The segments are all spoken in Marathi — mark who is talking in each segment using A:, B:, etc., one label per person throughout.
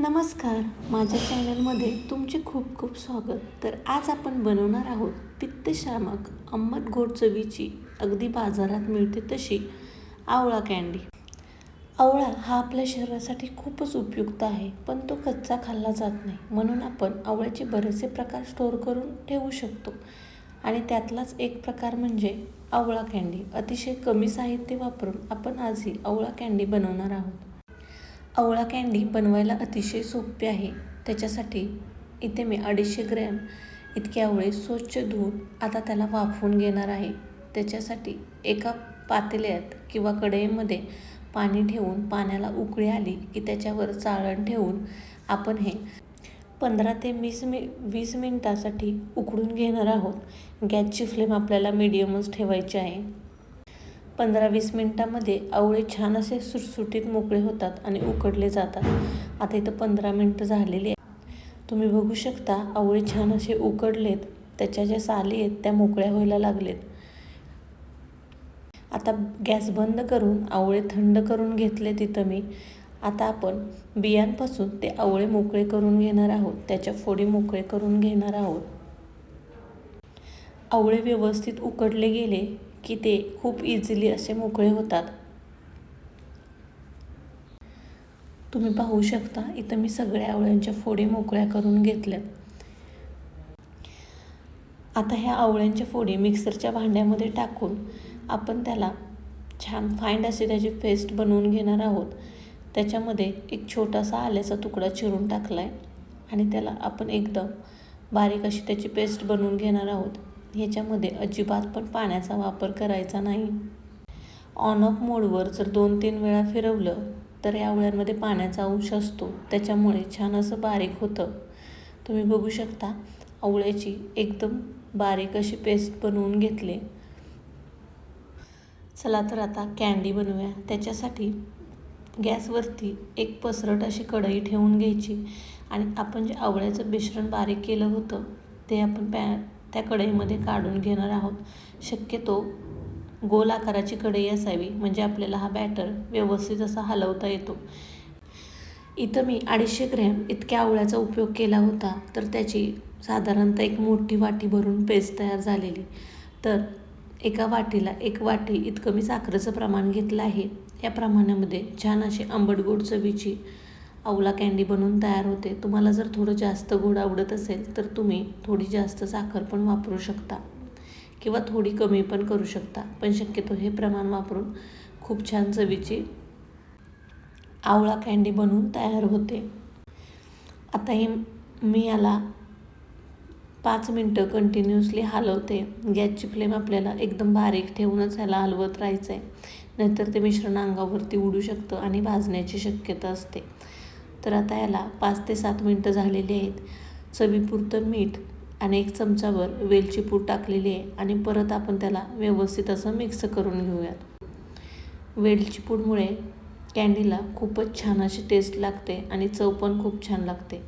A: नमस्कार. माझ्या चॅनलमध्ये तुमचे खूप खूप स्वागत. तर आज आपण बनवणार आहोत पित्तशामक अंमत गोड चवीची अगदी बाजारात मिळते तशी आवळा कँडी आवळा हा आपल्या शरीरासाठी खूपच उपयुक्त आहे पण तो कच्चा खाल्ला जात नाही. म्हणून आपण आवळ्याचे बरेचसे प्रकार स्टोअर करून ठेवू शकतो. आणि त्यातलाच एक प्रकार म्हणजे आवळा कँडी अतिशय कमी साहित्य वापरून आपण आजही आवळा कँडी बनवणार आहोत. आवळा कँडी बनवायला अतिशय सोपे आहे. त्याच्यासाठी इथे मी अडीचशे ग्रॅम इतके आवळे स्वच्छ धुवून आता त्याला वाफवून घेणार आहे. त्याच्यासाठी एका पातेल्यात किंवा कढईमध्ये पाणी ठेवून पाण्याला उकळी आली की त्याच्यावर चाळण ठेवून आपण हे पंधरा ते वीस मि वीस मिनटासाठी उकडून घेणार आहोत. गॅसची फ्लेम आपल्याला मिडियमच ठेवायची आहे. पंधरा वीस मिनटामध्ये आवळे छान असे सुटसुटीत मोकळे होतात आणि उकडले जातात. आता इथं पंधरा मिनटं झालेली आहे तुम्ही बघू शकता आवळे छान असे उकडलेत. त्याच्या ज्या साली आहेत त्या मोकळ्या व्हायला लागलेत. आता गॅस बंद करून आवळे थंड करून घेतले तिथं मी. आता आपण बियांपासून ते आवळे मोकळे करून घेणार आहोत. त्याच्या फोडी मोकळे करून घेणार आहोत. आवळे व्यवस्थित उकडले गेले की ते खूप इझिली असे मोकळे होतात. तुम्ही पाहू शकता इथं मी सगळ्या आवळ्यांच्या फोडी मोकळ्या करून घेतल्यात. आता ह्या आवळ्यांच्या फोडी मिक्सरच्या भांड्यामध्ये टाकून आपण त्याला छान फाईंड असे त्याची पेस्ट बनवून घेणार आहोत. त्याच्यामध्ये एक छोटासा आल्याचा तुकडा चिरून टाकला आहे आणि त्याला आपण एकदम बारीक अशी त्याची पेस्ट बनवून घेणार आहोत. ह्याच्यामध्ये अजिबात पण पाण्याचा वापर करायचा नाही. ऑन ऑफ मोडवर जर दोन तीन वेळा फिरवलं तर या आवळ्यांमध्ये पाण्याचा अंश असतो. त्याच्यामुळे छान असं बारीक होतं. तुम्ही बघू शकता आवळ्याची एकदम बारीक अशी पेस्ट बनवून घेतले. चला तर आता कँडी बनवूया. त्याच्यासाठी गॅसवरती एक पसरट अशी कढई ठेवून घ्यायची. आणि आपण जे आवळ्याचं मिश्रण बारीक केलं होतं ते आपण पॅ त्या कढईमध्ये काढून घेणार आहोत. शक्यतो गोल आकाराची कढई असावी म्हणजे आपल्याला हा बॅटर व्यवस्थित असा हलवता येतो. इथं मी अडीचशे ग्रॅम इतक्या आवळ्याचा उपयोग केला होता तर त्याची साधारणतः एक मोठी वाटी भरून पेस्ट तयार झालेली. तर एका वाटीला एक वाटी इतकं मी साखरेचं प्रमाण घेतलं आहे. या प्रमाणामध्ये छान अशी आंबट गोड चवीची आवळा कँडी बनवून तयार होते. तुम्हाला जर थोडं जास्त गोड आवडत असेल तर तुम्ही थोडी जास्त साखर पण वापरू शकता. किंवा थोडी कमी पण करू शकता. पण शक्यतो हे प्रमाण वापरून खूप छान चवीची आवळा कँडी बनवून तयार होते. आता हे मी याला पाच मिनटं कंटिन्युअसली हलवते. गॅसची फ्लेम आपल्याला एकदम बारीक ठेवूनच ह्याला हलवत राहायचं आहे नाहीतर ते मिश्रण अंगावरती उडू शकतं आणि भाजण्याची शक्यता असते. तर आता याला पाच ते सात मिनटं झालेली आहेत. चवीपुरतं मीठ आणि एक चमचावर वेलची पूड टाकलेली आहे आणि परत आपण त्याला व्यवस्थित असं मिक्स करून घेऊयात. वेलची पूडमुळे कँडीला खूपच छान अशी टेस्ट लागते आणि चव पण खूप छान लागते.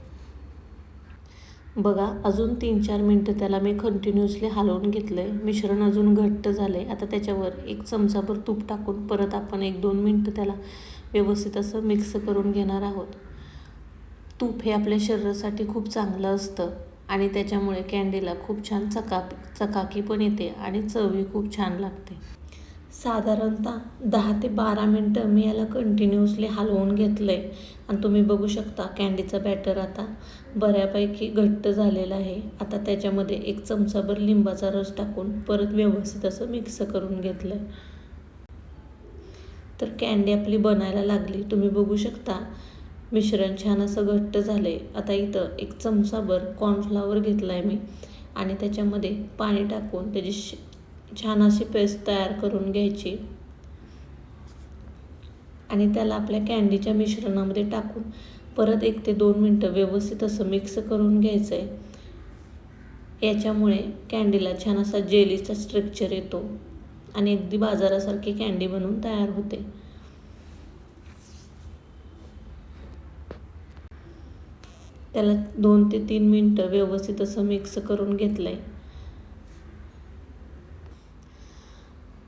A: बघा अजून तीन चार मिनटं त्याला मी कंटिन्युअसली हलवून घेतलं आहे मिश्रण अजून घट्ट झालं आहे आता त्याच्यावर एक चमचाभर तूप टाकून परत आपण एक दोन मिनटं त्याला व्यवस्थित असं मिक्स करून घेणार आहोत. तूप हे आपल्या शरीरासाठी खूप चांगलं असतं आणि त्याच्यामुळे कँडीला खूप छान चका चकाकी पण येते आणि चवही खूप छान लागते. साधारणतः दहा ते बारा मिनटं मी याला कंटिन्युअसली हलवून घेतलं आहे आणि तुम्ही बघू शकता कँडीचा बॅटर आता बऱ्यापैकी घट्ट झालेलं आहे. आता त्याच्यामध्ये एक चमचाभर लिंबाचा रस टाकून परत व्यवस्थित असं मिक्स करून घेतलं आहे तर कँडी आपली बनायला लागली. तुम्ही बघू शकता मिश्रण छान असं घट्ट झालं आहे आता इथं एक चमचाभर कॉर्नफ्लावर घेतला आहे मी. आणि त्याच्यामध्ये पाणी टाकून त्याची छान अशी पेस्ट तयार करून घ्यायची. आणि त्याला आपल्या कँडीच्या मिश्रणामध्ये टाकून परत एक ते दोन मिनटं व्यवस्थित असं मिक्स करून घ्यायचं आहे याच्यामुळे कँडीला छान असा जेलीचा स्ट्रक्चर येतो. आणि अगदी बाजारासारखी कँडी बनवून तयार होते. त्याला दोन ते तीन मिनटं व्यवस्थित असं मिक्स करून घेतलं आहे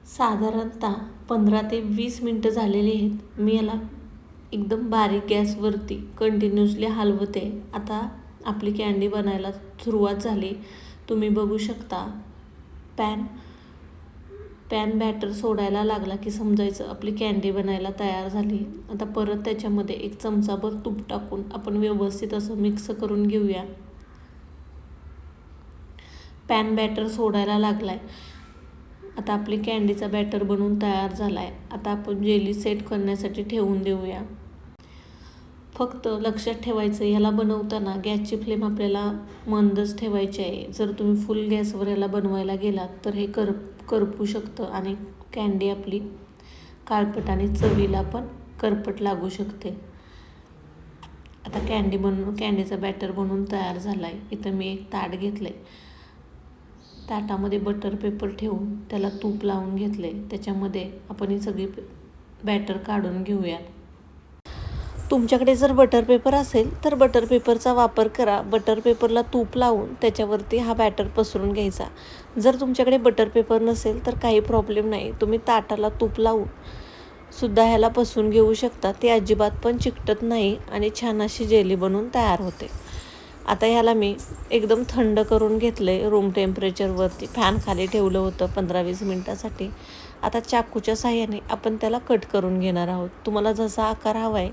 A: साधारणतः पंधरा ते वीस मिनटं झालेली आहेत. मी याला एकदम बारीक गॅसवरती कंटिन्युअसली हलवते. आता आपली कँडी बनायला सुरुवात झाली. तुम्ही बघू शकता. पॅन पॅन बॅटर सोडायला लागला की समजायचं आपली कँडी बनायला तयार झाली. आता परत त्याच्यामध्ये एक चमचाभर तूप टाकून आपण व्यवस्थित असं मिक्स करून घेऊया. पॅन बॅटर सोडायला लागलाय. आता आपली कँडीचा बॅटर बनवून तयार झाला आहे आता आपण जेली सेट करण्यासाठी ठेवून देऊया. फक्त लक्षात ठेवायचं ह्याला बनवताना गॅसची फ्लेम आपल्याला मंदच ठेवायची आहे. जर तुम्ही फुल गॅसवर ह्याला बनवायला गेलात तर हे कर करपू शकतं आणि कँडी आपली काळपट आणि चवीला पण करपट लागू शकते. आता कँडी बनवून कँडीचा बॅटर बनवून तयार झाला आहे इथं मी एक ताट घेतलं आहे ताटामध्ये बटर पेपर ठेवून त्याला तूप लावून घेतलं आहे त्याच्यामध्ये आपण ही सगळी बॅटर काढून घेऊयात. तुमच्याकडे जर बटर पेपर असेल तर बटर पेपरचा वापर करा. बटर पेपरला तूप लावून त्याच्यावरती हा बॅटर पसरून घ्यायचा. जर तुमच्याकडे बटर पेपर नसेल तर काही प्रॉब्लेम नाही. तुम्ही ताटाला तूप लावून सुद्धा ह्याला पसरून घेऊ शकता. ते अजिबात पण चिकटत नाही आणि छान अशी जेली बनवून तयार होते. आता ह्याला मी एकदम थंड करून घेतलं आहे रूम टेम्परेचरवरती फॅन खाली ठेवलं होतं पंधरा वीस मिनटासाठी. आता चाकूच्या साह्याने आपण त्याला कट करून घेणार आहोत. तुम्हाला जसा आकार हवा आहे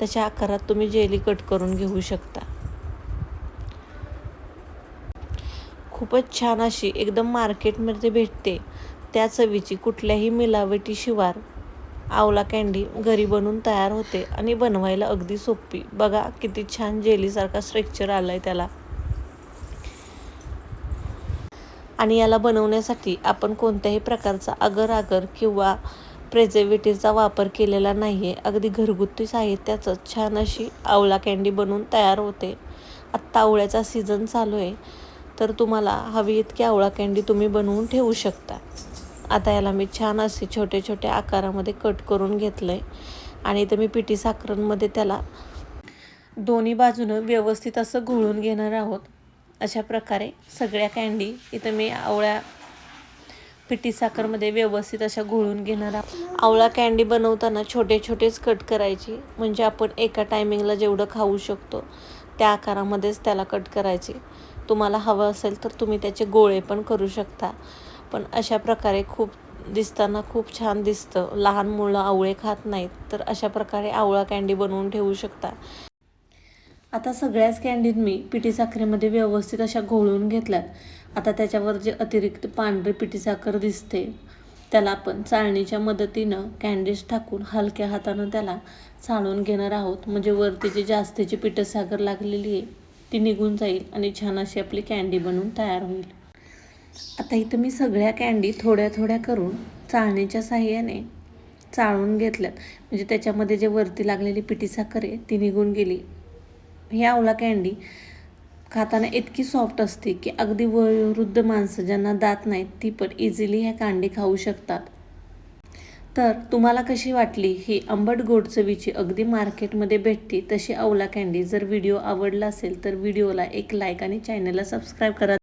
A: तशा आकारात तुम्ही जेली कट करून घेऊ शकता. खूपच छान अशी एकदम मार्केटमध्ये भेटते. त्या चवीची कुठल्याही मिलावटी शिवार आवला कँडी घरी बनवून तयार होते आणि बनवायला अगदी सोपी. बघा किती छान जेलीसारखा स्ट्रक्चर आला आहे त्याला. आणि याला बनवण्यासाठी आपण कोणत्याही प्रकारचा अगर आगर किंवा प्रेझर्वेटिव्हचा वापर केलेला नाही आहे अगदी घरगुती साहित्याचं छान अशी आवळा कँडी बनवून तयार होते. आत्ता आवळ्याचा सीझन चालू आहे. तर तुम्हाला हवी इतकी आवळा कँडी तुम्ही बनवून ठेवू शकता. आता याला मी छान असे छोटे छोटे आकारामध्ये कट करून घेतलं आहे आणि इथं मी पिठी साखरांमध्ये त्याला दोन्ही बाजूनं व्यवस्थित असं घोळून घेणार आहोत. अशा प्रकारे सगळ्या कँडी इथं मी आवळ्या पिठी साखरमध्ये व्यवस्थित अशा घोळून घेणार आहोत. आवळा कँडी बनवताना छोटे छोटेच कट करायची. म्हणजे आपण एका टायमिंगला जेवढं खाऊ शकतो त्या आकारामध्येच त्याला कट करायची. तुम्हाला हवं असेल तर तुम्ही त्याचे गोळे पण करू शकता. पण अशा प्रकारे खूप दिसताना खूप छान दिसतं. लहान मुलं आवळे खात नाहीत तर अशा प्रकारे आवळा कँडी बनवून ठेवू शकता. आता सगळ्याच कँडीत मी पिठी साखरेमध्ये व्यवस्थित अशा घोळून घेतल्यात. आता त्याच्यावर जे अतिरिक्त पांढरी पिठी साखर दिसते त्याला आपण चाळणीच्या मदतीनं कँडीज टाकून हलक्या हातानं त्याला चाळून घेणार आहोत. म्हणजे वरती जी जास्तीची पिठसागर लागलेली आहे ती निघून जाईल आणि छान अशी आपली कँडी बनवून तयार होईल. आता इथं मी सगळ्या कँडी थोड्या थोड्या करून चाळणीच्या साह्याने चाळून घेतल्यात. म्हणजे त्याच्यामध्ये जे वरती लागलेली पिठी साखर आहे ती निघून गेली. ही आवळा कँडी खाताना इतकी सॉफ्ट असते की अगदी वयोवृद्ध माणसं ज्यांना दात नाहीत ती पण इझिली ह्या कांडी खाऊ शकतात. तर तुम्हाला कशी वाटली ही आंबट गोड चवीची अगदी मार्केटमध्ये भेटते तशी आवळा कँडी जर व्हिडिओ आवडला असेल तर व्हिडिओला एक लाईक आणि चॅनलला सबस्क्राईब करा.